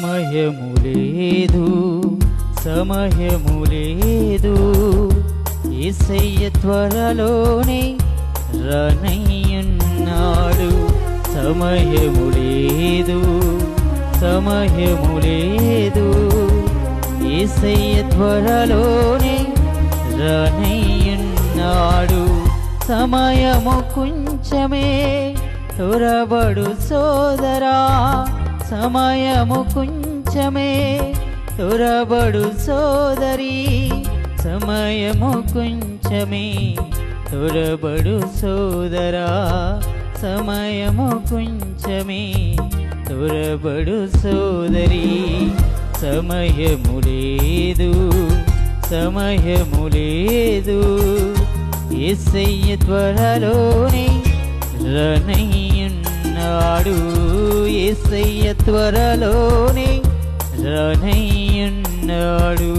సమయము లేదు సమయము లేదు. ఏసయ్య త్వరలోనే రనయ్యున్నాడు. సమయము లేదు సమయము లేదు. ఏసయ్య త్వరలోనే రనయ్యున్నాడు. సమయము కొంచెమే త్వరబడు సోదరా. సమయము కొంచెమే తొరబడు సోదరి సమయము కొంచెమే తొరబడు సోదరా సమయము కొంచెమే తొరబడు సోదరి. సమయము లేదు సమయము లేదు ఏసయ్య త్వరలోనే రనయ్యున్నాడు ఏసయ్య త్వరలోనే రానయ్యున్నాడు.